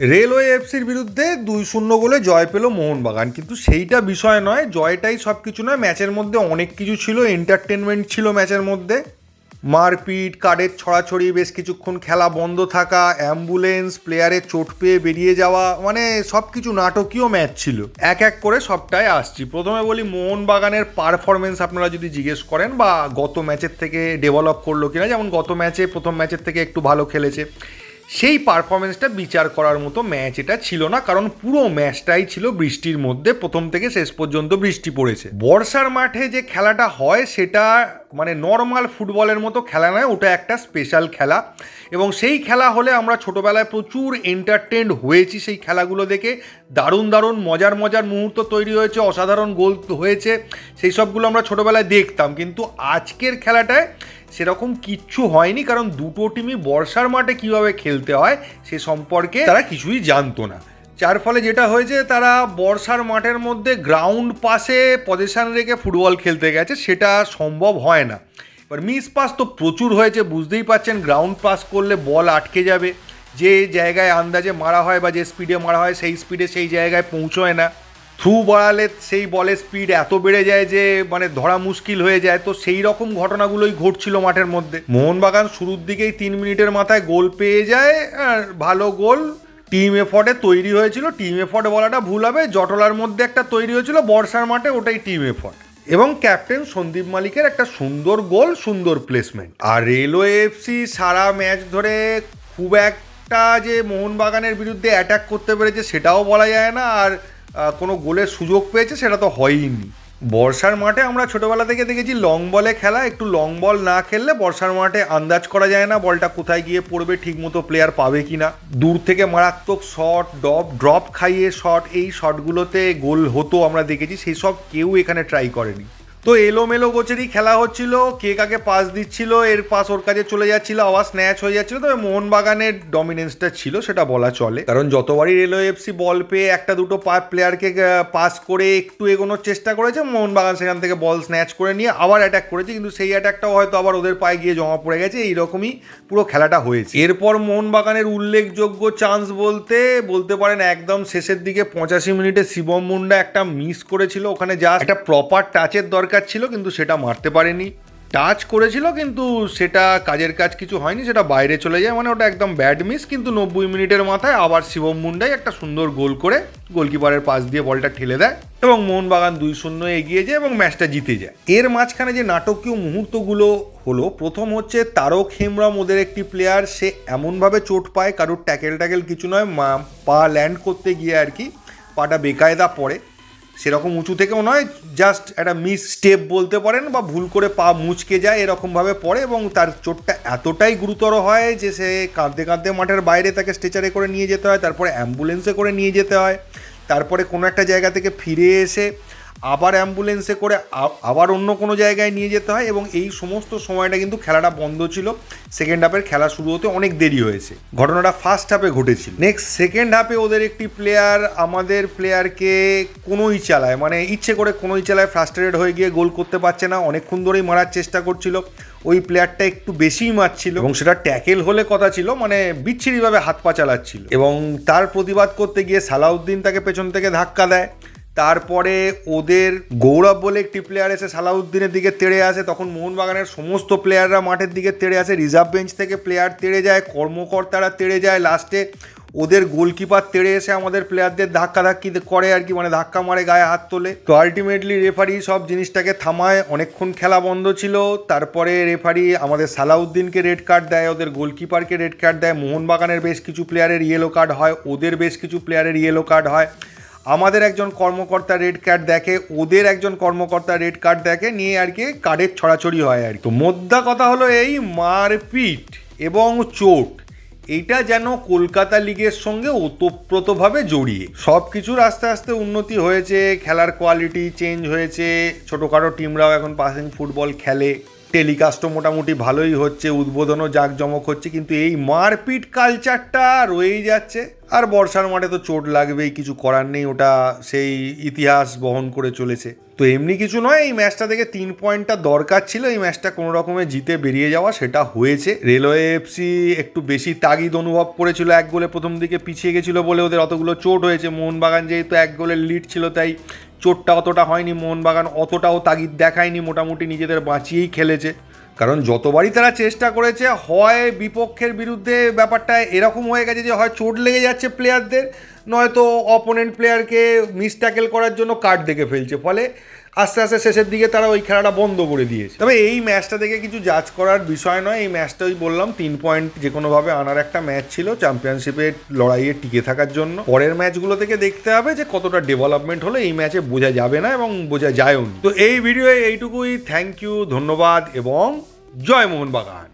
Railway এফসির বিরুদ্ধে দুই শূন্য গোলে জয় পেল মোহনবাগান। কিন্তু সেইটা বিষয় নয়, জয়টাই সব কিছু নয়। ম্যাচের মধ্যে অনেক কিছু ছিল এন্টারটেনমেন্ট ছিল ম্যাচের মধ্যে। মারপিট, কার্ডের ছড়াছড়ি, বেশ কিছুক্ষণ খেলা বন্ধ থাকা অ্যাম্বুলেন্স প্লেয়ারের চোট পেয়ে বেরিয়ে যাওয়া মানে সব কিছু নাটকীয় ম্যাচ ছিল। এক এক করে সবটাই আসছি। প্রথমে বলি মোহনবাগানের পারফরমেন্স আপনারা যদি জিজ্ঞেস করেন, বা গত ম্যাচের থেকে ডেভেলপ করল কিনা, যেমন গত ম্যাচে, প্রথম ম্যাচের থেকে একটু ভালো খেলেছে। সেই পারফরমেন্সটা বিচার করার মতো ম্যাচ এটা ছিল না, কারণ পুরো ম্যাচটাই ছিল বৃষ্টির মধ্যে, প্রথম থেকে শেষ পর্যন্ত বৃষ্টি পড়েছে। বর্ষার মাঠে যে খেলাটা হয়, সেটা মানে নর্মাল ফুটবলের মতো খেলা নয়, ওটা একটা স্পেশাল খেলা। এবং সেই খেলা হলে আমরা ছোটোবেলায় প্রচুর এন্টারটেন্ড হয়েছি সেই খেলাগুলো দেখে। দারুণ দারুণ, মজার মজার মুহূর্ত তৈরি হয়েছে, অসাধারণ গোল হয়েছে, সেই সবগুলো আমরা ছোটোবেলায় দেখতাম। কিন্তু আজকের খেলাটায় সেরকম কিচ্ছু হয়নি, কারণ দুটো টিমই বর্ষার মাঠে কীভাবে খেলতে হয় সে সম্পর্কে তারা কিছুই জানতো না। যার ফলে যেটা হয়েছে, তারা বর্ষার মাঠের মধ্যে গ্রাউন্ড পাশে পজিশন রেখে ফুটবল খেলতে গেছে, সেটা সম্ভব হয় না। এবার মিস পাস তো প্রচুর হয়েছে, বুঝতেই পাচ্ছেন গ্রাউন্ড পাস করলে বল আটকে যাবে। যে জায়গায় আন্দাজে মারা হয় বা যে স্পিডে মারা হয়, সেই স্পিডে সেই জায়গায় পৌঁছয় না। থ্রু বাড়ালে সেই বলের স্পিড এত বেড়ে যায় যে মানে ধরা মুশকিল হয়ে যায়। তো সেই রকম ঘটনাগুলোই ঘটছিল মাঠের মধ্যে। মোহনবাগান শুরুর দিকেই তিন মিনিটের মাথায় গোল পেয়ে যায়, আর ভালো গোল টিম এফর্টে তৈরি হয়েছিল টিম এফর্ট বলাটা ভুল হবে, জটলার মধ্যে একটা তৈরি হয়েছিল, বর্ষার মাঠে ওটাই টিম এফর্ট এবং ক্যাপ্টেন সন্দীপ মালিকের একটা সুন্দর গোল সুন্দর প্লেসমেন্ট আর রেলওয়ে এফসি সারা ম্যাচ ধরে খুব একটা যে মোহনবাগানের বিরুদ্ধে অ্যাটাক করতে পেরেছে সেটাও বলা যায় না, আর কোনো গোলের সুযোগ পেয়েছে সেটা তো হয়ইনি। বর্ষার মাঠে আমরা ছোটবেলা থেকে দেখেছি লং বলে খেলা, একটু লং বল না খেললে বর্ষার মাঠে আন্দাজ করা যায় না বলটা কোথায় গিয়ে পড়বে, ঠিকমতো প্লেয়ার পাবে কি না দূর থেকে মারাত্মক শট ডপ ড্রপ খাইয়ে শট এই শটগুলোতে গোল হতো আমরা দেখেছি সেই সব কেউ এখানে ট্রাই করেনি। তো এলোমেলো গোছেরই খেলা হচ্ছিল, কে কাকে পাস দিচ্ছিল, এর পাস ওর কাছে চলে যাচ্ছিল, আবার স্ন্যাচ হয়ে যাচ্ছিল, তবে মোহনবাগানের ডমিনেন্সটা ছিল, সেটা বলা চলে। কারণ যতবারই রেলওয়ে এফসি বল পেয়ে একটা দুটো প্লেয়ারকে পাস করে একটু এগোনোর চেষ্টা করেছে, মোহনবাগান সেখান থেকে বল স্ন্যাচ করে নিয়ে আবার অ্যাটাক করেছে, কিন্তু সেই অ্যাটাকটাও হয়তো আবার ওদের পায়ে গিয়ে জমা পড়ে গেছে, এইরকমই পুরো খেলাটা হয়েছে। এরপর মোহনবাগানের উল্লেখযোগ্য চান্স বলতে বলতে পারেন একদম শেষের দিকে পঁচাশি মিনিটে শিবম মুন্ডা একটা মিস করেছিল, ওখানে যা একটা প্রপার টাচের দরকার ছিল, কিন্তু সেটা মারতে পারেনি। টাচ করেছিল, কিন্তু সেটা কাজের কাজ কিছু হয়নি, সেটা বাইরে চলে যায় মানে ওটা একদম ব্যাড মিস কিন্তু নব্বই মিনিটের মাথায় আবার শিবম মুন্ডাই একটা সুন্দর গোল করে গোলকিপারের পাশ দিয়ে বলটা ঠেলে দেয় এবং মোহনবাগান দুই শূন্য এগিয়ে যায় এবং ম্যাচটা জিতে যায়। এর মাঝখানে যে নাটকীয় মুহূর্তগুলো হলো, প্রথম হচ্ছে তারক হেমব্রম ওদের একটি প্লেয়ার সে এমনভাবে চোট পায়, কারোর ট্যাকেল ট্যাকেল কিছু নয়, মা, পা ল্যান্ড করতে গিয়ে আর কি, পাটা বেকায়দা পড়ে। সেরকম উঁচু থেকেও নয় জাস্ট একটা মিস স্টেপ বলতে পারেন বা ভুল করে পা মুচকে যায় এরকমভাবে পড়ে এবং তার চোটটা এতটাই গুরুতর হয় যে সে কাঁদতে কাঁদতে মাঠের বাইরে তাকে স্ট্রেচারে করে নিয়ে যেতে হয়, তারপরে অ্যাম্বুলেন্সে করে নিয়ে যেতে হয়, তারপরে কোনো একটা জায়গা থেকে ফিরে এসে আবার অ্যাম্বুলেন্সে করে আবার অন্য কোনো জায়গায় নিয়ে যেতে হয় এবং এই সমস্ত সময়টা কিন্তু খেলাটা বন্ধ ছিল। সেকেন্ড হাফের খেলা শুরু হতে অনেক দেরি হয়েছে। ঘটনাটা ফার্স্ট হাফে ঘটেছিল। নেক্সট সেকেন্ড হাফে ওদের একটি প্লেয়ার আমাদের প্লেয়ারকে কোনোই চালায় মানে ইচ্ছে করে কোনোই চালায় ফ্রাস্ট্রেটেড হয়ে গিয়ে গোল করতে পারছে না, অনেকক্ষণ ধরেই মারার চেষ্টা করছিল। ওই প্লেয়ারটা একটু বেশিই মারছিল। এবং সেটা ট্যাকেল হলে কথা ছিল মানে বিচ্ছিরিভাবে হাত পা চালাচ্ছিল। এবং তার প্রতিবাদ করতে গিয়ে সালাউদ্দিন তাকে পেছন থেকে ধাক্কা দেয়। তারপরে ওদের গৌরব বলে একটি প্লেয়ার এসে সালাউদ্দিনের দিকে তেড়ে আসে, তখন মোহনবাগানের সমস্ত প্লেয়াররা মাঠের দিকে তেড়ে আসে রিজার্ভ বেঞ্চ থেকে প্লেয়ার তেড়ে যায়, কর্মকর্তারা তেড়ে যায় লাস্টে ওদের গোলকিপার তেড়ে এসে আমাদের প্লেয়ারদের ধাক্কা ধাক্কি করে আর কি মানে ধাক্কা মারে গায়ে হাত তোলে। তো আলটিমেটলি রেফারি সব জিনিসটাকে থামায়, অনেকক্ষণ খেলা বন্ধ ছিল, তারপরে রেফারি আমাদের সালাউদ্দিনকে রেড কার্ড দেয়, ওদের গোলকিপারকে রেড কার্ড দেয়, মোহনবাগানের বেশ কিছু প্লেয়ারের ইয়েলো কার্ড হয়, ওদের বেশ কিছু প্লেয়ারের ইয়েলো কার্ড হয়। আমাদের একজন কর্মকর্তা রেড কার্ড দেখে, ওদের একজন কর্মকর্তা রেড কার্ড দেখে নিয়ে আর কি কার্ডের ছড়াছড়ি হয় আর তো মোদ্দা কথা হলো এই মারপিট এবং চোট এইটা যেন কলকাতা লিগের সঙ্গে ওতপ্রোতভাবে জড়িয়ে। সব কিছুর আস্তে আস্তে উন্নতি হয়েছে, খেলার কোয়ালিটি চেঞ্জ হয়েছে, ছোটোখাটো টিমরাও এখন পাসিং ফুটবল খেলে। টেলিকাস্টও মোটামুটি ভালোই হচ্ছে, উদ্বোধনও জাঁকজমক হচ্ছে, কিন্তু এই মারপিট কালচারটা রয়েই যাচ্ছে। আর বর্ষার মাঠে তো চোট লাগবেই, কিছু করার নেই, ওটা সেই ইতিহাস বহন করে চলেছে। তো এমনি কিছু নয়, এই ম্যাচটা থেকে তিন পয়েন্টটা দরকার ছিল, এই ম্যাচটা কোনো রকমে জিতে বেরিয়ে যাওয়া সেটা হয়েছে। রেলওয়ে এফসি একটু বেশি তাগিদ অনুভব করেছিল, এক গোলে প্রথম দিকে পিছিয়ে গেছিল বলে ওদের অতগুলো চোট হয়েছে। মোহনবাগান যেহেতু এক গোলের লিড ছিল, তাই চোটটা অতটা হয়নি, মোহনবাগান অতটাও তাগিদ দেখায়নি, মোটামুটি নিজেদের বাঁচিয়েই খেলেছে। কারণ যতবারই তারা চেষ্টা করেছে, হয় বিপক্ষের বিরুদ্ধে ব্যাপারটা এরকম হয়ে গেছে যে হয় চোট লেগে যাচ্ছে প্লেয়ারদের নয়তো অপোনেন্ট প্লেয়ারকে মিস ট্যাকেল করার জন্য কার্ড দেখে ফেলছে। ফলে আস্তে আস্তে শেষের দিকে তারা ওই খেলাটা বন্ধ করে দিয়েছে। তবে এই ম্যাচটা দেখে কিছু জাজ করার বিষয় নয়। এই ম্যাচটা ওই বললাম, তিন পয়েন্ট যে কোনোভাবে আনার একটা ম্যাচ ছিল চ্যাম্পিয়নশিপের লড়াইয়ে টিকে থাকার জন্য। পরের ম্যাচগুলো থেকে দেখতে হবে যে কতটা ডেভেলপমেন্ট হলে। এই ম্যাচে বোঝা যাবে না এবং বোঝা যায়ও তো এই ভিডিওয় এইটুকুই। থ্যাংক ইউ ধন্যবাদ এবং জয় মোহনবাগান।